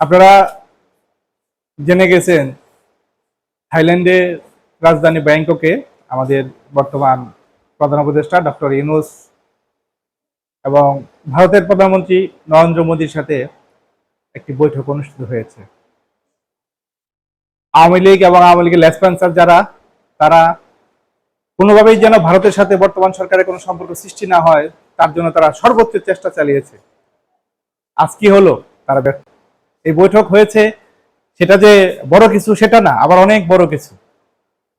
আপনারা জেনে গেছেন, থাইল্যান্ডের রাজধানী ব্যাংককে আমাদের বর্তমান প্রধান উপদেষ্টা ডক্টর ইউনুস এবং ভারতের প্রধানমন্ত্রী নরেন্দ্র মোদীর সাথে একটি বৈঠক অনুষ্ঠিত হয়েছে। আওয়ামী লীগ এবং আওয়ামী লীগের লেসপেন্সার যারা, তারা কোনোভাবেই যেন ভারতের সাথে বর্তমান সরকারের কোনো সম্পর্ক সৃষ্টি না হয়, তার জন্য তারা সর্বোচ্চ চেষ্টা চালিয়েছে। আজ কি হলো? তারা ব্যর্থ। এই বৈঠক হয়েছে, সেটা যে বড় কিছু সেটা না, আবার অনেক বড় কিছু।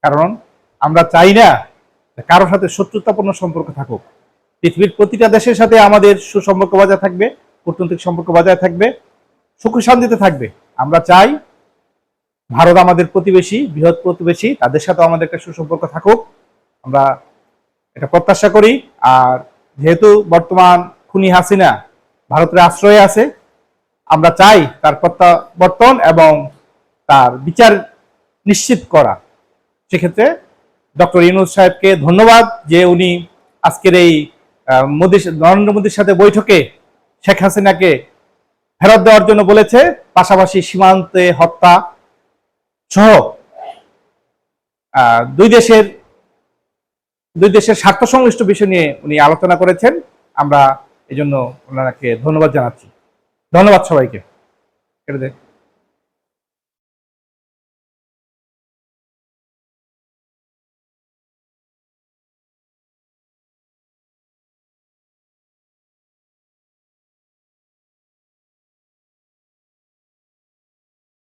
কারণ আমরা চাই না যে কারোর সাথে শত্রুতাপূর্ণ সম্পর্ক থাকুক। পৃথিবীর প্রতিটা দেশের সাথে আমাদের সুসম্পর্ক বজায় থাকবে, কূটনৈতিক সম্পর্ক বজায় থাকবে, সুখ শান্তিতে থাকবে। আমরা চাই ভারত আমাদের প্রতিবেশী, বৃহৎ প্রতিবেশী, তাদের সাথে আমাদের একটা সুসম্পর্ক থাকুক। আমরা এটা প্রত্যাশা করি। আর যেহেতু বর্তমান খুনি হাসিনা ভারতের আশ্রয়ে আছে আমরা চাই তার প্রত্যাবর্তন এবং তার বিচার নিশ্চিত করা। সেক্ষেত্রে ডক্টর ইউনুস সাহেবকে ধন্যবাদ যে উনি আজকের এই মোদী নরেন্দ্র মোদীর সাথে বৈঠকে শেখ হাসিনাকে ফেরত দেওয়ার জন্য বলেছে, পাশাপাশি সীমান্তে হত্যা সহ দুই দেশের দুই দেশের স্বার্থ সংশ্লিষ্ট বিষয় নিয়ে উনি আলোচনা করেছেন। আমরা এই জন্য ওনাকে ধন্যবাদ জানাচ্ছি। ধন্যবাদ সবাইকে। কেটে দে।